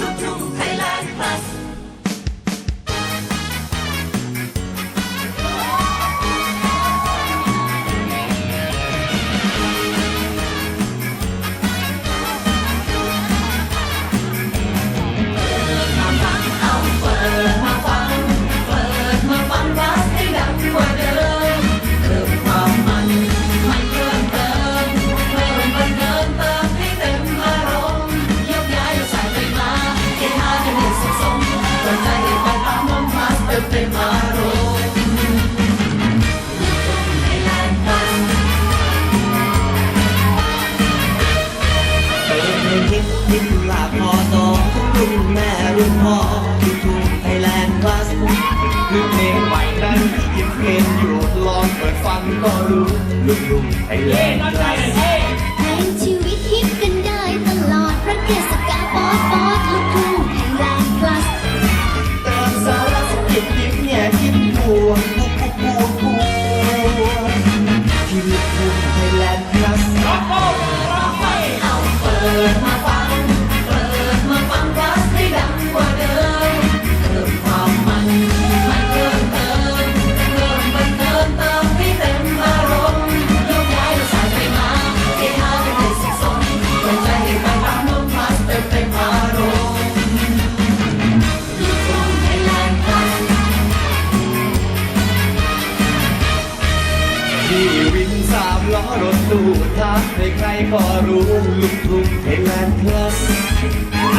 ลูกทุ่งไทยแลนด์ plus คือเพลงใหม่นั้นที่ยังเพลงอยู่ลองเปิดฟังก็รู้ลูกทุ่งไทยแลนด์ค ล้อรถตู้ทางใครๆก็รู้ลุกทุ่งไทยแลนด์คลา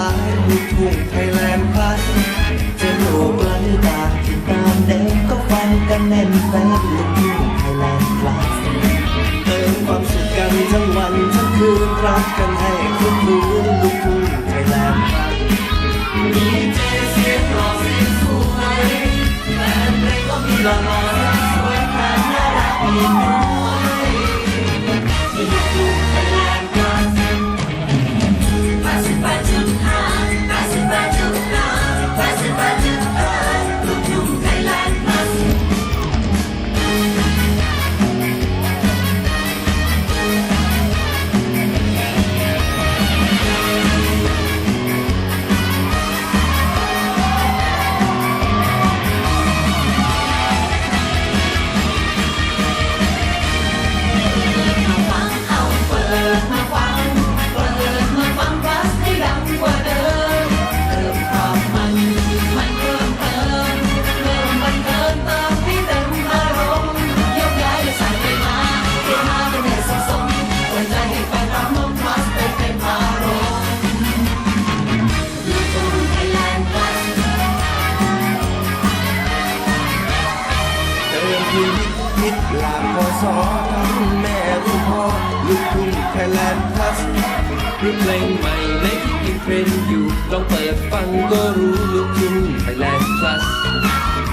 ออนไลน์ลูกทุ่งไทยแลนด์พัสจะโลกไกลจาที่ตามแดงก็ฟังกันแน่นแฟนลูกทุ่งไทยแลนด์พลัสเติมความสุขกันทั้งวันทั้งคืนรักกันให้คืนคืนลูกทุ่งไทยแลนด์พลัสดีเจเสียงหล่อเสียงสวยแฟนเพลงก็มีล่อหล่ สอทั้งแม่รุ่นพ่อลูกทุ่งไทยแลนด์พลัสหรือเพลงใหม่ในที่กินเทรนอยู่ลองเปิดฟังก็รู้ลูกทุ่งไทยแลนด์พลัส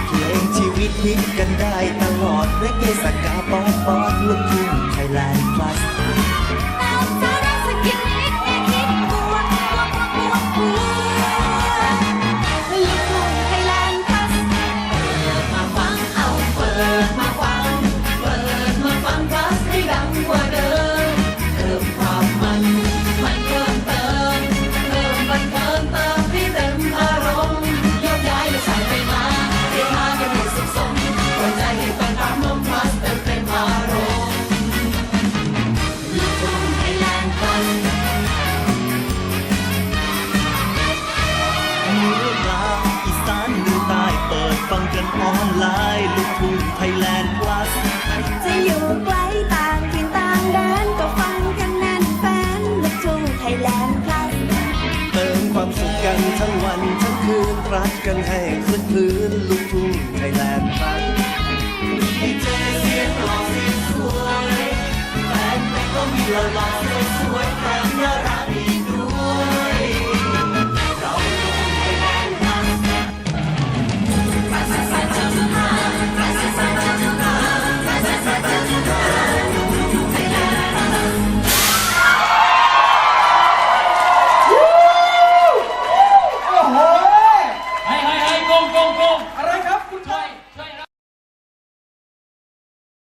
เพลงชีวิตฮิตกันได้ตลอดเรกเกสกาปอปปอปลูกทุ่ง สี